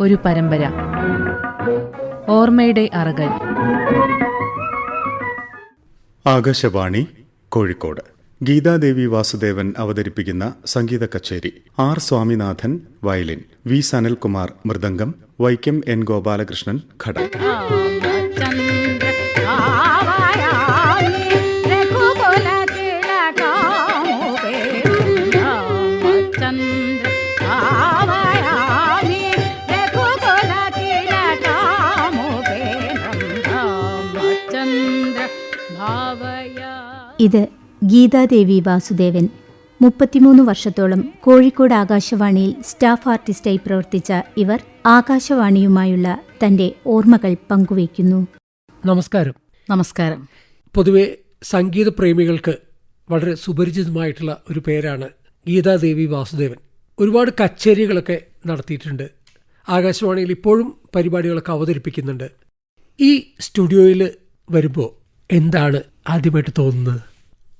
ഒരു പരമ്പര. ഓർമ്മയുടെ അറകൾ. ആകാശവാണി കോഴിക്കോട്. ഗീതാദേവി വാസുദേവൻ അവതരിപ്പിക്കുന്ന സംഗീത കച്ചേരി. R Swaminathan violin. V Sanalkumar mridangam. Vaikom N Gopalakrishnan ഘടം ഇത് ഗീതാദേവി വാസുദേവൻ. മുപ്പത്തിമൂന്ന് വർഷത്തോളം കോഴിക്കോട് ആകാശവാണിയിൽ സ്റ്റാഫ് ആർട്ടിസ്റ്റായി പ്രവർത്തിച്ച ഇവർ ആകാശവാണിയുമായുള്ള തന്റെ ഓർമ്മകൾ പങ്കുവയ്ക്കുന്നു. നമസ്കാരം. നമസ്കാരം. പൊതുവെ സംഗീത പ്രേമികൾക്ക് വളരെ സുപരിചിതമായിട്ടുള്ള ഒരു പേരാണ് ഗീതാദേവി വാസുദേവൻ. ഒരുപാട് കച്ചേരികളൊക്കെ നടത്തിയിട്ടുണ്ട്. ആകാശവാണിയിൽ ഇപ്പോഴും പരിപാടികളൊക്കെ അവതരിപ്പിക്കുന്നുണ്ട്. ഈ സ്റ്റുഡിയോയിൽ വരുമ്പോൾ എന്താണ് ആദ്യമായിട്ട് തോന്നുന്നത്?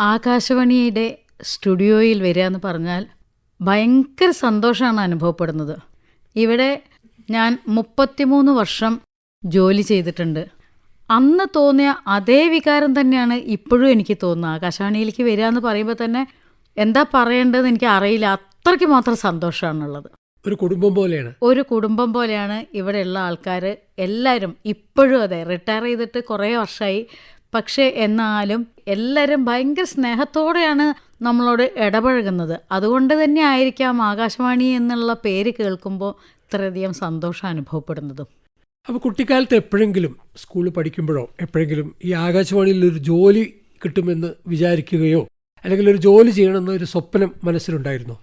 ആകാശവാണിയുടെ സ്റ്റുഡിയോയിൽ വരിക എന്ന് പറഞ്ഞാൽ ഭയങ്കര സന്തോഷമാണ് അനുഭവപ്പെടുന്നത്. ഇവിടെ ഞാൻ മുപ്പത്തിമൂന്ന് വർഷം ജോലി ചെയ്തിട്ടുണ്ട്. അന്ന് തോന്നിയ അതേ വികാരം തന്നെയാണ് ഇപ്പോഴും എനിക്ക് തോന്നുന്നത്. ആകാശവാണിയിലേക്ക് വരിക എന്ന് പറയുമ്പോൾ തന്നെ എന്താ പറയേണ്ടതെന്ന് എനിക്ക് അറിയില്ല. അത്രയ്ക്ക് മാത്രം സന്തോഷമാണുള്ളത്. ഒരു കുടുംബം പോലെയാണ്. ഒരു കുടുംബം പോലെയാണ് ഇവിടെയുള്ള ആൾക്കാർ എല്ലാവരും ഇപ്പോഴും അതെ റിട്ടയർ ചെയ്തിട്ട് കുറേ വർഷമായി പക്ഷേ എന്നാലും എല്ലാവരും ഭയങ്കര സ്നേഹത്തോടെയാണ് നമ്മളോട് ഇടപഴകുന്നത്. അതുകൊണ്ട് തന്നെ ആയിരിക്കാം ആകാശവാണി എന്നുള്ള പേര് കേൾക്കുമ്പോൾ ഇത്രയധികം സന്തോഷം അനുഭവപ്പെടുന്നതും. അപ്പോൾ കുട്ടിക്കാലത്ത് എപ്പോഴെങ്കിലും സ്കൂളിൽ പഠിക്കുമ്പോഴോ എപ്പോഴെങ്കിലും ഈ ആകാശവാണിയിൽ ഒരു ജോലി കിട്ടുമെന്ന് വിചാരിക്കുകയോ അല്ലെങ്കിൽ ഒരു ജോലി ചെയ്യണമെന്ന ഒരു സ്വപ്നം മനസ്സിലുണ്ടായിരുന്നു?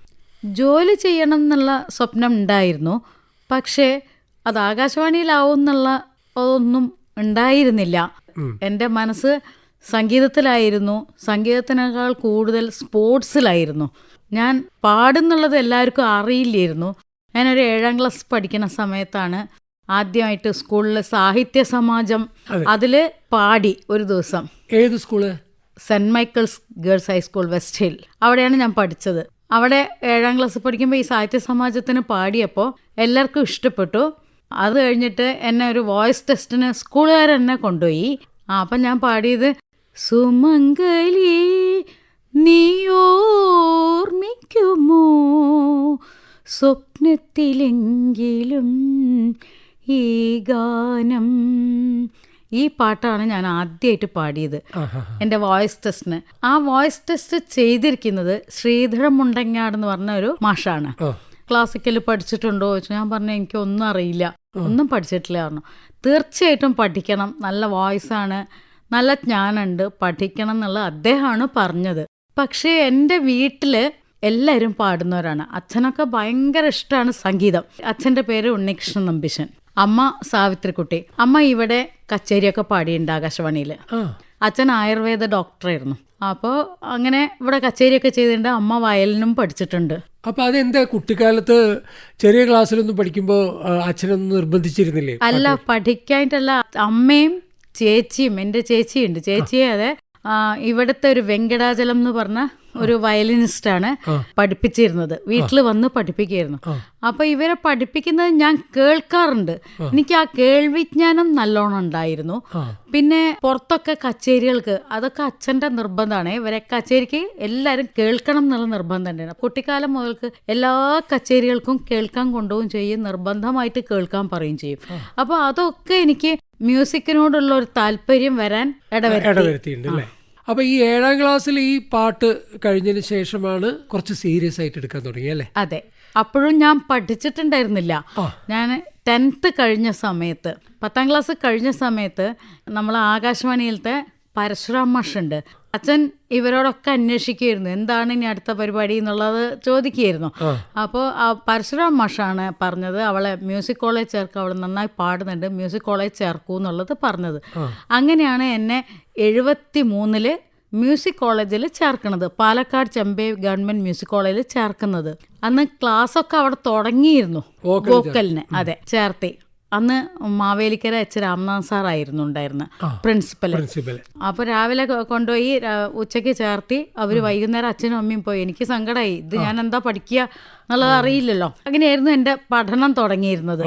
ജോലി ചെയ്യണം എന്നുള്ള സ്വപ്നം ഉണ്ടായിരുന്നു. പക്ഷേ അത് ആകാശവാണിയിലാവും എന്നുള്ള അതൊന്നും ഉണ്ടായിരുന്നില്ല. എന്റെ മനസ്സ് സംഗീതത്തിലായിരുന്നു. സംഗീതത്തിനേക്കാൾ കൂടുതൽ സ്പോർട്സിലായിരുന്നു. ഞാൻ പാടുന്നുള്ളത് എല്ലാവർക്കും അറിയില്ലായിരുന്നു. ഞാനൊരു ഏഴാം ക്ലാസ് പഠിക്കുന്ന സമയത്താണ് ആദ്യമായിട്ട് സ്കൂളിൽ സാഹിത്യ സമാജം അതിൽ പാടി ഒരു ദിവസം. ഏത് school? Saint Michael's Girls High School West Hill. അവിടെയാണ് ഞാൻ പഠിച്ചത്. അവിടെ ഏഴാം ക്ലാസ് പഠിക്കുമ്പോൾ ഈ സാഹിത്യ സമാജത്തിന് പാടിയപ്പോൾ എല്ലാവർക്കും ഇഷ്ടപ്പെട്ടു. അത് കഴിഞ്ഞിട്ട് എന്നെ ഒരു വോയിസ് ടെസ്റ്റിന് സ്കൂളുകാർ എന്നെ കൊണ്ടുപോയി. ആ അപ്പം ഞാൻ പാടിയത് സുമംഗലി നീയോർമ്മിക്കുമോ? സ്വപ്നത്തിലെങ്കിലും ഈ ഗാനം. ഈ പാട്ടാണ് ഞാൻ ആദ്യമായിട്ട് പാടിയത്. എന്റെ വോയിസ് ടെസ്റ്റിന്. ആ വോയിസ് ടെസ്റ്റ് ചെയ്തിരിക്കുന്നത് ശ്രീധരൻ മുണ്ടങ്ങാട് എന്ന് പറഞ്ഞ ഒരു മാഷാണ്. ക്ലാസിക്കൽ പഠിച്ചിട്ടുണ്ടോ ചോദിച്ചു. ഞാൻ പറഞ്ഞു എനിക്കൊന്നും അറിയില്ല. ഒന്നും പഠിച്ചിട്ടില്ല പറഞ്ഞു. തീർച്ചയായിട്ടും പഠിക്കണം. നല്ല വോയിസ് ആണ് നല്ല ജ്ഞാനമുണ്ട്. പഠിക്കണം എന്നുള്ള അദ്ദേഹമാണ് പറഞ്ഞത്. പക്ഷേ എന്റെ വീട്ടിൽ എല്ലാവരും പാടുന്നവരാണ്. അച്ഛനൊക്കെ ഭയങ്കര ഇഷ്ടമാണ് സംഗീതം. അച്ഛന്റെ പേര് ഉണ്ണികൃഷ്ണൻ നമ്പിശൻ. അമ്മ സാവിത്രിക്കുട്ടി. അമ്മ ഇവിടെ കച്ചേരിയൊക്കെ പാടിയിട്ടുണ്ട് ആകാശവാണിയിൽ അച്ഛൻ ആയുർവേദ ഡോക്ടറായിരുന്നു. അപ്പോൾ അങ്ങനെ ഇവിടെ കച്ചേരിയൊക്കെ ചെയ്തിട്ടുണ്ട്. അമ്മ വയലിനും പഠിച്ചിട്ടുണ്ട്. അപ്പൊ അതെന്താ കുട്ടിക്കാലത്ത് ചെറിയ ക്ലാസ്സിലൊന്നും പഠിക്കുമ്പോൾ അച്ഛനൊന്നും നിർബന്ധിച്ചിരുന്നില്ലേ? അല്ല പഠിക്കാനായിട്ടല്ല അമ്മയും ചേച്ചിയും എന്റെ ചേച്ചിയുണ്ട്. ചേച്ചിയെ അതെ ഇവിടത്തെ ഇവിടുത്തെ ഒരു വെങ്കടാചലം എന്ന് പറഞ്ഞ ഒരു വയലിനിസ്റ്റാണ് ആണ് പഠിപ്പിച്ചിരുന്നത്. വീട്ടിൽ വന്ന് പഠിപ്പിക്കുകയായിരുന്നു. അപ്പോൾ അപ്പൊ ഇവരെ പഠിപ്പിക്കുന്നത് ഞാൻ കേൾക്കാറുണ്ട്. എനിക്ക് ആ കേൾവിജ്ഞാനം നല്ലോണം ഉണ്ടായിരുന്നു. പിന്നെ പുറത്തൊക്കെ കച്ചേരികൾക്ക് അതൊക്കെ അച്ഛന്റെ നിർബന്ധമാണ്. ഇവരെ കച്ചേരിക്ക് എല്ലാവരും കേൾക്കണം എന്നുള്ള നിർബന്ധം തന്നെയാണ് കുട്ടിക്കാലം മുതൽക്ക് എല്ലാ കച്ചേരികൾക്കും കേൾക്കാൻ കൊണ്ടുപോകും ചെയ്യും. നിർബന്ധമായിട്ട് കേൾക്കാൻ പറയും ചെയ്യും. അപ്പോൾ അതൊക്കെ എനിക്ക് മ്യൂസിക്കിനോടുള്ള ഒരു താല്പര്യം വരാൻ ഇടവരുത്തി. ഇടവരുത്തിയിട്ടുണ്ട് അല്ലേ അപ്പൊ ഈ ഏഴാം ക്ലാസ്സിൽ ഈ പാട്ട് കഴിഞ്ഞതിന് ശേഷമാണ് കുറച്ച് സീരിയസ് ആയിട്ട് എടുക്കാൻ തുടങ്ങി അല്ലേ? അതെ. അപ്പോഴും ഞാൻ പഠിച്ചിട്ടുണ്ടായിരുന്നില്ല. ഞാൻ ടെൻത്ത് കഴിഞ്ഞ സമയത്ത് പത്താം ക്ലാസ് കഴിഞ്ഞ സമയത്ത് നമ്മൾ ആകാശവാണിയിലത്തെ പരശുറാം മാഷുണ്ട്. അച്ഛൻ ഇവരോടൊക്കെ അന്വേഷിക്കുകയായിരുന്നു എന്താണ് ഇനി അടുത്ത പരിപാടി എന്നുള്ളത് ചോദിക്കുകയായിരുന്നു അപ്പോൾ ആ പരശുറാം മാഷാണ് പറഞ്ഞത്. അവളെ മ്യൂസിക് കോളേജ് ചേർക്കുക അവൾ നന്നായി പാടുന്നുണ്ട്. മ്യൂസിക് കോളേജ് ചേർക്കൂ എന്നുള്ളത് പറഞ്ഞത്. അങ്ങനെയാണ് എന്നെ എഴുപത്തി മൂന്നിൽ മ്യൂസിക് കോളേജിൽ ചേർക്കുന്നത് പാലക്കാട് ചെമ്പൈ ഗവൺമെന്റ് മ്യൂസിക് കോളേജിൽ ചേർക്കുന്നത്. അന്ന് ക്ലാസ് ഒക്കെ അവിടെ തുടങ്ങിയിരുന്നു വോക്കലിന്. അതെ ചേർത്തി. അന്ന് മാവേലിക്കര എച്ച് രാംനാഥ് സാർ ആയിരുന്നു ഉണ്ടായിരുന്നത് പ്രിൻസിപ്പൽ പ്രിൻസിപ്പൽ അപ്പൊ രാവിലെ കൊണ്ടുപോയി ഉച്ചയ്ക്ക് ഉച്ചയ്ക്ക് ചേർത്തി അവർ വൈകുന്നേരം അച്ഛനും അമ്മയും പോയി. എനിക്ക് സങ്കടമായി ഇത് ഞാൻ എന്താ പഠിക്കുക എന്നുള്ളത് അറിയില്ലല്ലോ. അങ്ങനെയായിരുന്നു എന്റെ പഠനം തുടങ്ങിയിരുന്നത്.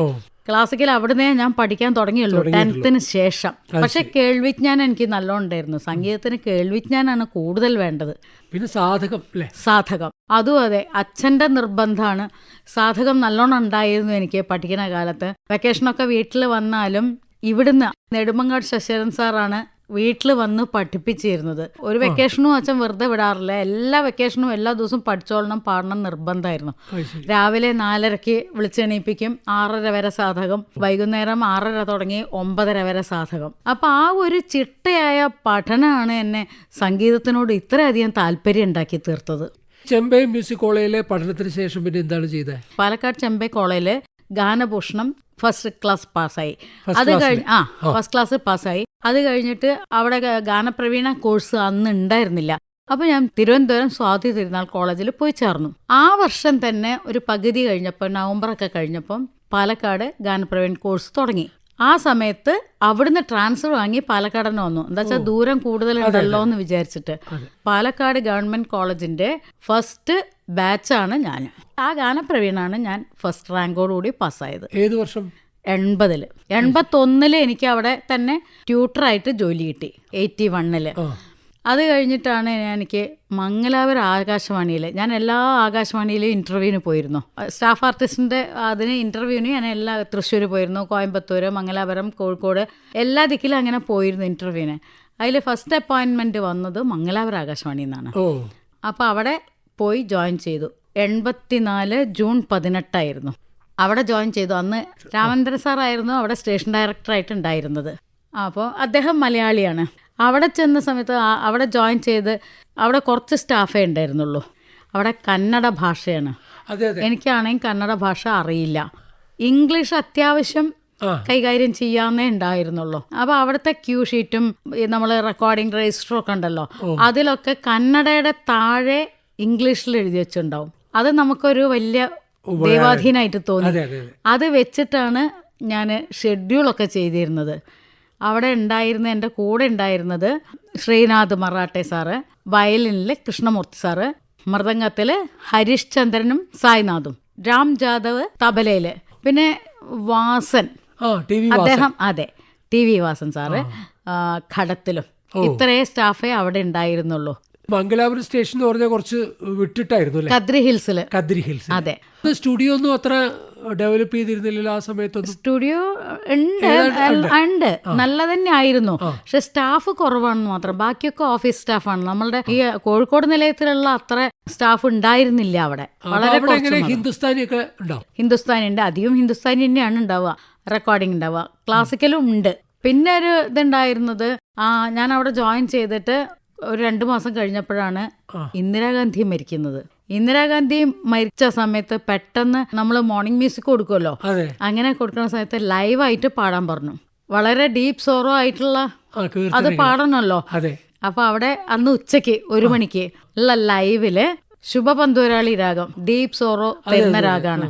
ക്ലാസിക്കൽ അവിടുന്ന് ഞാൻ പഠിക്കാൻ തുടങ്ങിയുള്ളൂ ടെൻത്തിന് ശേഷം. പക്ഷെ കേൾവിജ്ഞാനം എനിക്ക് നല്ലോണ്ടായിരുന്നു സംഗീതത്തിന് കേൾവിജ്ഞാനാണ് കൂടുതൽ വേണ്ടത്. പിന്നെ സാധകം അല്ലേ? സാധകം. അതും അതെ അച്ഛന്റെ നിർബന്ധമാണ്. സാധകം നല്ലോണം ഉണ്ടായിരുന്നു എനിക്ക് പഠിക്കുന്ന കാലത്ത്. വെക്കേഷനൊക്കെ വീട്ടിൽ വന്നാലും ഇവിടുന്ന് നെടുമങ്ങാട് ശശിധരൻ സാറാണ് വീട്ടിൽ വന്ന് പഠിപ്പിച്ചിരുന്നത്. ഒരു വെക്കേഷനും അച്ഛൻ വെറുതെ വിടാറില്ല. എല്ലാ വെക്കേഷനും എല്ലാ ദിവസവും പഠിച്ചോളണം പാടണം നിർബന്ധമായിരുന്നു. രാവിലെ നാലരയ്ക്ക് വിളിച്ചെണീപ്പിക്കും. ആറര വരെ സാധകം. വൈകുന്നേരം ആറര തുടങ്ങി ഒമ്പതര വരെ സാധകം. അപ്പൊ ആ ഒരു ചിട്ടയായ പഠനമാണ് എന്നെ സംഗീതത്തിനോട് ഇത്രയധികം താല്പര്യം ഉണ്ടാക്കി തീർത്തത്. ചെമ്പൈ മ്യൂസിക് കോളേജിലെ പഠനത്തിന് ശേഷം പിന്നെ എന്താണ് ചെയ്തത് പാലക്കാട് ചെമ്പൈ കോളേജിൽ ഗാനഭൂഷണം ഫസ്റ്റ് ക്ലാസ് പാസ്സായി. അത് കഴിഞ്ഞ് ആ ഫസ്റ്റ് ക്ലാസ് പാസ്സായി. അത് കഴിഞ്ഞിട്ട് അവിടെ ഗാനപ്രവീണ കോഴ്സ് അന്ന് ഉണ്ടായിരുന്നില്ല. അപ്പോൾ ഞാൻ തിരുവനന്തപുരം സ്വാതി തിരുനാൾ കോളേജിൽ പോയി ചേർന്നു. ആ വർഷം തന്നെ ഒരു പകുതി കഴിഞ്ഞപ്പോൾ നവംബറൊക്കെ കഴിഞ്ഞപ്പം പാലക്കാട് ഗാനപ്രവീൺ കോഴ്സ് തുടങ്ങി. ആ സമയത്ത് അവിടുന്ന് ട്രാൻസ്ഫർ വാങ്ങി പാലക്കാട് തന്നെ വന്നു. എന്താ വെച്ചാൽ ദൂരം കൂടുതലുണ്ടല്ലോ എന്ന് വിചാരിച്ചിട്ട്. പാലക്കാട് ഗവൺമെന്റ് കോളേജിന്റെ ഫസ്റ്റ് ബാച്ചാണ് ഞാൻ ആ ഗാനപ്രവീണാണ് ഞാൻ ഫസ്റ്റ് റാങ്കോടുകൂടി പാസ്സായത്. ഏത് വർഷം? എൺപതിൽ. എൺപത്തൊന്നിൽ എനിക്ക് അവിടെ തന്നെ ട്യൂട്ടറായിട്ട് ജോലി കിട്ടി. എയ്റ്റി വണ്ണിൽ. അത് കഴിഞ്ഞിട്ടാണ് ഞാൻ എനിക്ക് മംഗലാപുരം ആകാശവാണിയിൽ ഞാൻ എല്ലാ ആകാശവാണിയിലും ഇന്റർവ്യൂവിന് പോയിരുന്നു. സ്റ്റാഫ് ആർട്ടിസ്റ്റിന്റെ അതിന് ഇന്റർവ്യൂവിന് ഞാൻ എല്ലാ തൃശ്ശൂർ പോയിരുന്നു കോയമ്പത്തൂർ മംഗലാപുരം കോഴിക്കോട് എല്ലാ ദിക്കിലും അങ്ങനെ പോയിരുന്നു ഇന്റർവ്യൂവിന് അതിൽ ഫസ്റ്റ് അപ്പോയിൻമെന്റ് വന്നത് മംഗലാപുരം ആകാശവാണിയിൽ നിന്നാണ്. അപ്പോൾ അവിടെ പോയി ജോയിൻ ചെയ്തു. എൺപത്തിനാല് ജൂൺ പതിനെട്ടായിരുന്നു. അവിടെ ജോയിൻ ചെയ്തു. അന്ന് രാമേന്ദ്രൻ സാറായിരുന്നു അവിടെ സ്റ്റേഷൻ ഡയറക്ടറായിട്ട് ഉണ്ടായിരുന്നത്. അപ്പോൾ അദ്ദേഹം മലയാളിയാണ്. അവിടെ ചെന്ന സമയത്ത് അവിടെ ജോയിൻ ചെയ്ത് അവിടെ കുറച്ച് സ്റ്റാഫേ ഉണ്ടായിരുന്നുള്ളൂ. അവിടെ കന്നഡ ഭാഷയാണ്. എനിക്കാണെങ്കിൽ കന്നഡ ഭാഷ അറിയില്ല. ഇംഗ്ലീഷ് അത്യാവശ്യം കൈകാര്യം ചെയ്യാന്നേ ഉണ്ടായിരുന്നുള്ളൂ. അപ്പൊ അവിടുത്തെ ക്യൂ ഷീറ്റും നമ്മൾ റെക്കോർഡിംഗ് രജിസ്റ്ററും ഒക്കെ ഉണ്ടല്ലോ അതിലൊക്കെ കന്നഡയുടെ താഴെ ഇംഗ്ലീഷിൽ എഴുതി വെച്ചിട്ടുണ്ടാവും. അത് നമുക്കൊരു വലിയ ദൈവാധീനമായിട്ട് തോന്നി. അത് വെച്ചിട്ടാണ് ഞാൻ ഷെഡ്യൂളൊക്കെ ചെയ്തിരുന്നത്. അവിടെ ഉണ്ടായിരുന്ന എന്റെ കൂടെ ഉണ്ടായിരുന്നത് ശ്രീനാഥ് മറാട്ടെ സാറ് വയലിനിൽ കൃഷ്ണമൂർത്തി സാറ് മൃദംഗത്തിൽ ഹരീഷ് ചന്ദ്രനും സായ്നാഥും രാം ജാദവ് തബലയിൽ പിന്നെ വാസൻ. അദ്ദേഹം അതെ ടി വി വാസൻ സാറ് ഘടത്തിലും ഇത്രയേ സ്റ്റാഫേ അവിടെ ഉണ്ടായിരുന്നുള്ളൂ. മംഗലാപുരം സ്റ്റേഷൻ എന്ന് പറഞ്ഞാൽ കുറച്ച് വിട്ടിട്ടായിരുന്നു കദ്രി ഹിൽസിൽ കദ്രി ഹിൽസ് അതെ. സ്റ്റുഡിയോ ഒന്നും അത്ര ഡെവലപ്പ് ചെയ്തിരുന്നില്ല ആ സമയത്തൊന്നും? സ്റ്റുഡിയോ ഉണ്ട് ഉണ്ട്. നല്ല തന്നെ ആയിരുന്നു പക്ഷെ സ്റ്റാഫ് കുറവാണെന്ന് മാത്രം. ബാക്കിയൊക്കെ ഓഫീസ് സ്റ്റാഫാണ്. നമ്മളുടെ ഈ കോഴിക്കോട് നിലയത്തിലുള്ള അത്ര സ്റ്റാഫ് ഉണ്ടായിരുന്നില്ല അവിടെ. വളരെ ഹിന്ദുസ്ഥാനി ഒക്കെ ഹിന്ദുസ്ഥാനി ഉണ്ട്. അധികം ഹിന്ദുസ്ഥാനി തന്നെയാണ് ഉണ്ടാവുക. റെക്കോർഡിംഗ് ഉണ്ടാവുക. ക്ലാസിക്കലും ഉണ്ട്. പിന്നെ ഒരു ഇതുണ്ടായിരുന്നത് ആ ഞാൻ അവിടെ ജോയിൻ ചെയ്തിട്ട് ഒരു രണ്ടു മാസം കഴിഞ്ഞപ്പോഴാണ് ഇന്ദിരാഗാന്ധി മരിക്കുന്നത്. ഇന്ദിരാഗാന്ധി മരിച്ച സമയത്ത് പെട്ടെന്ന് നമ്മൾ മോർണിംഗ് മ്യൂസിക് കൊടുക്കുമല്ലോ അങ്ങനെ കൊടുക്കുന്ന സമയത്ത് ലൈവായിട്ട് പാടാൻ പറഞ്ഞു. വളരെ ഡീപ്പ് സോറോ ആയിട്ടുള്ള അത് പാടണമല്ലോ അപ്പൊ അവിടെ അന്ന് ഉച്ചയ്ക്ക് ഒരു മണിക്ക് ഉള്ള ലൈവിൽ ശുഭപന്തൂരാളി രാഗം ഡീപ് സോറോ തരുന്ന രാഗമാണ്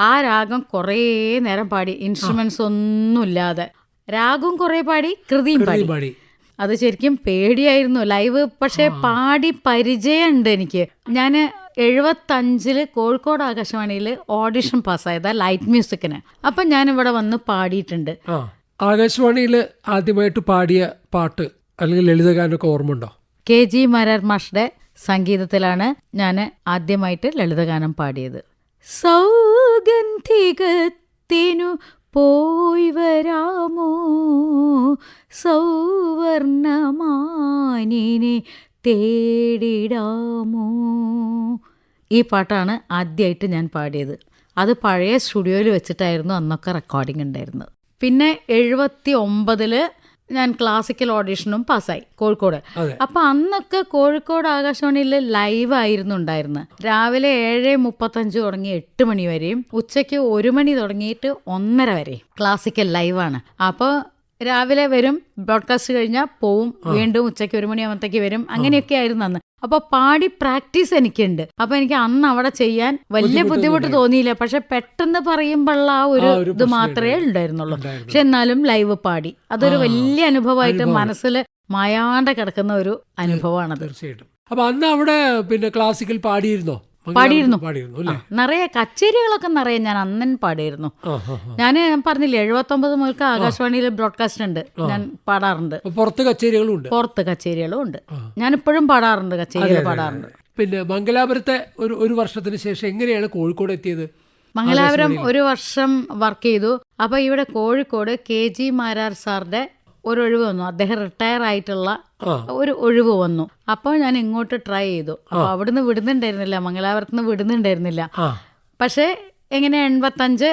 ആ. രാഗം കുറേ നേരം പാടി. ഇൻസ്ട്രുമെന്റ്സ് ഒന്നുമില്ലാതെ രാഗവും കുറേ പാടി കൃതിയും പാടി. പാടി. അത് ശരിക്കും പേടിയായിരുന്നു. ലൈവ് പക്ഷെ പാടി പരിചയമുണ്ട് എനിക്ക്. ഞാൻ എഴുപത്തഞ്ചിൽ കോഴിക്കോട് ആകാശവാണിയിൽ ഓഡിഷൻ പാസ്സായതാ ലൈറ്റ് മ്യൂസിക്കിന് അപ്പം ഞാൻ ഇവിടെ വന്ന് പാടിയിട്ടുണ്ട്. ആകാശവാണിയിൽ ആദ്യമായിട്ട് പാടിയ പാട്ട് അല്ലെങ്കിൽ ലളിതഗാനൊക്കെ ഓർമ്മ ഉണ്ടോ കെ ജി മരർ മാഷുടെ സംഗീതത്തിലാണ് ഞാൻ ആദ്യമായിട്ട് ലളിതഗാനം പാടിയത്. സൗഗന്ധികത്തിനു പോയി വരാമോ? സൗവർണമാനിനെ തേടിടാമോ? ഈ പാട്ടാണ് ആദ്യമായിട്ട് ഞാൻ പാടിയത്. അത് പഴയ സ്റ്റുഡിയോയിൽ വെച്ചിട്ടായിരുന്നു അന്നൊക്കെ റെക്കോർഡിംഗ് ഉണ്ടായിരുന്നത്. പിന്നെ എഴുപത്തി ഒമ്പതിൽ ഞാൻ ക്ലാസിക്കൽ ഓഡിഷനും പാസ്സായി കോഴിക്കോട്. അപ്പൊ അന്നൊക്കെ കോഴിക്കോട് ആകാശവാണിയിൽ ലൈവ് ആയിരുന്നു ഉണ്ടായിരുന്നത്. രാവിലെ ഏഴ് മുപ്പത്തഞ്ച് തുടങ്ങി എട്ട് മണി വരെയും ഉച്ചയ്ക്ക് ഒരു മണി തുടങ്ങിയിട്ട് ഒന്നര വരെയും ക്ലാസിക്കൽ ലൈവാണ് അപ്പോൾ രാവിലെ വരും ബ്രോഡ്കാസ്റ്റ് കഴിഞ്ഞാൽ പോവും വീണ്ടും ഉച്ചയ്ക്ക് ഒരു മണിയാകുമ്പോഴത്തേക്ക് വരും. അങ്ങനെയൊക്കെ ആയിരുന്നു അന്ന്. അപ്പൊ പാടി പ്രാക്ടീസ് എനിക്കുണ്ട്. അപ്പൊ എനിക്ക് അന്ന് അവിടെ ചെയ്യാൻ വലിയ ബുദ്ധിമുട്ട് തോന്നിയില്ല. പക്ഷെ പെട്ടെന്ന് പറയുമ്പോഴുള്ള ആ ഒരു ഇത് മാത്രമേ ഉണ്ടായിരുന്നുള്ളൂ. ഉണ്ടായിരുന്നു. പക്ഷെ എന്നാലും ലൈവ് പാടി. അതൊരു വലിയ അനുഭവമായിട്ട് മനസ്സിൽ മായാണ്ട് കിടക്കുന്ന ഒരു അനുഭവമാണ് തീർച്ചയായിട്ടും. അപ്പൊ അന്ന് അവിടെ പിന്നെ ക്ലാസിക്കൽ പാടിയിരുന്നോ? പാടിയിരുന്നു. പാടിയിരുന്നു നിറയെ കച്ചേരികളൊക്കെ നിറയെ ഞാൻ അന്നൻ പാടിയിരുന്നു. ഞാൻ പറഞ്ഞില്ലേ എഴുപത്തി ഒമ്പത് മുതൽക്ക് ആകാശവാണിയിൽ ബ്രോഡ്കാസ്റ്റ് ഉണ്ട്. ഞാൻ പാടാറുണ്ട്. പുറത്ത് കച്ചേരികളും ഉണ്ട്. പുറത്ത് കച്ചേരികളും ഉണ്ട്. ഞാൻ ഇപ്പോഴും പാടാറുണ്ട് കച്ചേരികൾ പാടാറുണ്ട്. പിന്നെ മംഗലാപുരത്തെ ഒരു ഒരു വർഷത്തിന് ശേഷം എങ്ങനെയാണ് കോഴിക്കോട് എത്തിയത്? മംഗലാപുരം ഒരു വർഷം വർക്ക് ചെയ്തു. അപ്പൊ ഇവിടെ കോഴിക്കോട് കെ ജി മാരാർ സാറിന്റെ ഒരു ഒഴിവ് വന്നു. അദ്ദേഹം റിട്ടയർ ആയിട്ടുള്ള ഒരു ഒഴിവ് വന്നു. അപ്പോൾ ഞാൻ ഇങ്ങോട്ട് ട്രൈ ചെയ്തു. അപ്പൊ അവിടുന്ന് വിടുന്നുണ്ടായിരുന്നില്ല. മംഗലാപുരത്ത് നിന്ന് വിടുന്നുണ്ടായിരുന്നില്ല പക്ഷേ എങ്ങനെ എൺപത്തഞ്ച്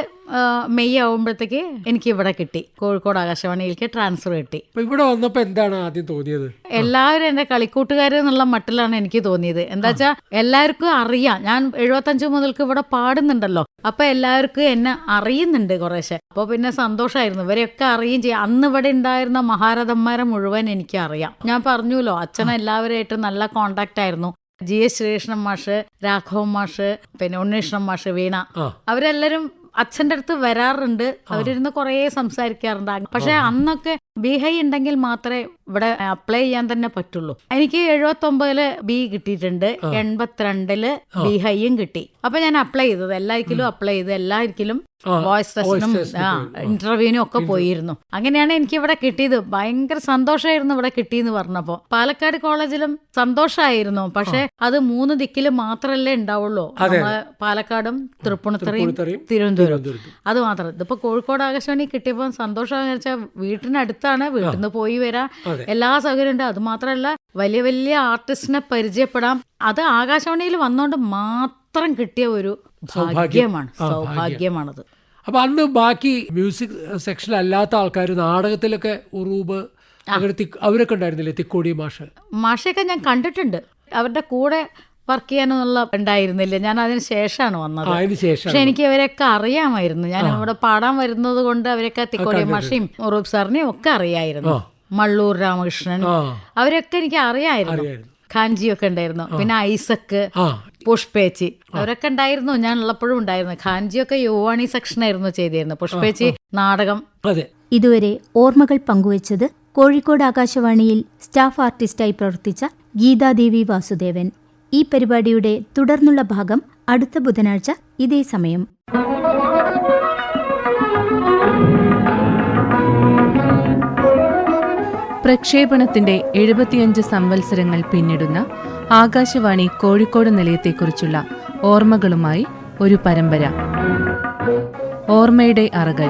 മെയ് ആവുമ്പോഴത്തേക്ക് എനിക്ക് ഇവിടെ കിട്ടി. കോഴിക്കോട് ആകാശവാണിയിലേക്ക് ട്രാൻസ്ഫർ കിട്ടി. ഇവിടെ വന്നപ്പോ എന്താണ് ആദ്യം തോന്നിയത്? എല്ലാവരും എന്റെ കളിക്കൂട്ടുകാർ എന്നുള്ള മട്ടിലാണ് എനിക്ക് തോന്നിയത്. എന്താ വെച്ചാ എല്ലാവർക്കും അറിയാം. ഞാൻ എഴുപത്തഞ്ച് മുതൽക്ക് ഇവിടെ പാടുന്നുണ്ടല്ലോ. അപ്പൊ എല്ലാവർക്കും എന്നെ അറിയുന്നുണ്ട് കുറേശ്ശെ. അപ്പൊ പിന്നെ സന്തോഷമായിരുന്നു ഇവരെയൊക്കെ അറിയുകയും ചെയ്യും. അന്ന് ഇവിടെ ഉണ്ടായിരുന്ന മഹാരഥന്മാരെ മുഴുവൻ എനിക്ക് അറിയാം ഞാൻ പറഞ്ഞുല്ലോ അച്ഛൻ എല്ലാവരുമായിട്ട് നല്ല കോണ്ടാക്ട് ആയിരുന്നു. ജി എസ് ശ്രീകൃഷ്ണൻ മാഷ് രാഘവൻ മാഷ് പിന്നെ ഉണ്ണീഷ്ണൻ മാഷ് വീണ. അവരെല്ലാരും അച്ഛന്റെ അടുത്ത് വരാറുണ്ട്. അവരിരുന്ന് കുറേ സംസാരിക്കാറുണ്ട്. പക്ഷെ അന്നൊക്കെ ബി ഹൈ ഉണ്ടെങ്കിൽ മാത്രമേ ഇവിടെ അപ്ലൈ ചെയ്യാൻ തന്നെ പറ്റുള്ളൂ. എനിക്ക് എഴുപത്തി ഒമ്പതിൽ ബി കിട്ടിയിട്ടുണ്ട് എൺപത്തിരണ്ടിൽ ബി ഹൈയും കിട്ടി. അപ്പൊ ഞാൻ അപ്ലൈ ചെയ്തത് എല്ലാരിക്കലും അപ്ലൈ ചെയ്ത് എല്ലാരിക്കലും വോയിസ് ടെസ്റ്റിനും. ഇന്റർവ്യൂവിനും ഒക്കെ പോയിരുന്നു. അങ്ങനെയാണ് എനിക്ക് ഇവിടെ കിട്ടിയത്. ഭയങ്കര സന്തോഷമായിരുന്നു ഇവിടെ കിട്ടിയെന്ന് പറഞ്ഞപ്പോ. പാലക്കാട് കോളേജിലും സന്തോഷമായിരുന്നു പക്ഷെ അത് മൂന്ന് ദിക്കിൽ മാത്രല്ലേ ഉണ്ടാവുള്ളൂ. പാലക്കാടും തൃപ്പൂണിത്തറയും തിരുവനന്തപുരം. അത് മാത്രം. ഇതിപ്പോ കോഴിക്കോട് ആകാശവാണി കിട്ടിയപ്പോൾ സന്തോഷം വെച്ചാൽ വീട്ടിനടുത്താണ് വീട്ടിൽ നിന്ന് പോയി വരാം. എല്ലാ സൗകര്യം ഉണ്ട് അത് മാത്രമല്ല വലിയ വലിയ ആർട്ടിസ്റ്റിനെ പരിചയപ്പെടാം. അത് ആകാശവാണിയിൽ വന്നോണ്ട് മാത്രം കിട്ടിയ ഒരു. ഭാഗ്യമാണ്. സൗഭാഗ്യമാണത്. അപ്പൊ അന്ന് ബാക്കി മ്യൂസിക് സെക്ഷൻ അല്ലാത്ത ആൾക്കാർ നാടകത്തിലൊക്കെ ഉറൂബ് അവരൊക്കെ ഉണ്ടായിരുന്നില്ലേ? തിക്കോടി മാഷ്. മാഷയൊക്കെ ഞാൻ കണ്ടിട്ടുണ്ട്. അവരുടെ കൂടെ വർക്ക് ചെയ്യാനൊന്നുള്ള ഉണ്ടായിരുന്നില്ല. ഞാൻ അതിന് ശേഷമാണ് വന്നത്. പക്ഷെ എനിക്ക് അവരെയൊക്കെ അറിയാമായിരുന്നു. ഞാൻ അവിടെ പാടാൻ വരുന്നത് കൊണ്ട് അവരൊക്കെ തിക്കോടി മാഷയും ഉറൂബ് സാറിനെയും ഒക്കെ അറിയായിരുന്നു. മള്ളൂർ രാമകൃഷ്ണൻ. അവരൊക്കെ എനിക്ക് അറിയായിരുന്നു. അറിയായിരുന്നു. ഖാൻജിയൊക്കെ ഉണ്ടായിരുന്നു. പിന്നെ ഐസക്ക് പുഷ്പേച്ചി അവരൊക്കെ ഉണ്ടായിരുന്നു. ഞാൻ ഉള്ളപ്പോഴും ഉണ്ടായിരുന്നു. ഖാൻജിയൊക്കെ യുവാണി സെക്ഷൻ ആയിരുന്നു ചെയ്തിരുന്നത് പുഷ്പേച്ചി നാടകം. ഇതുവരെ ഓർമ്മകൾ പങ്കുവച്ചത് കോഴിക്കോട് ആകാശവാണിയിൽ സ്റ്റാഫ് ആർട്ടിസ്റ്റായി പ്രവർത്തിച്ച ഗീതാദേവി വാസുദേവൻ. ഈ പരിപാടിയുടെ തുടർന്നുള്ള ഭാഗം അടുത്ത ബുധനാഴ്ച ഇതേ സമയം. പ്രക്ഷേപണത്തിന്റെ എഴുപത്തിയഞ്ച് സംവത്സരങ്ങൾ പിന്നിടുന്ന ആകാശവാണി കോഴിക്കോട് നിലയത്തെക്കുറിച്ചുള്ള ഓർമ്മകളുമായി ഒരു പരമ്പര. ഓർമ്മയുടെ അറകൾ.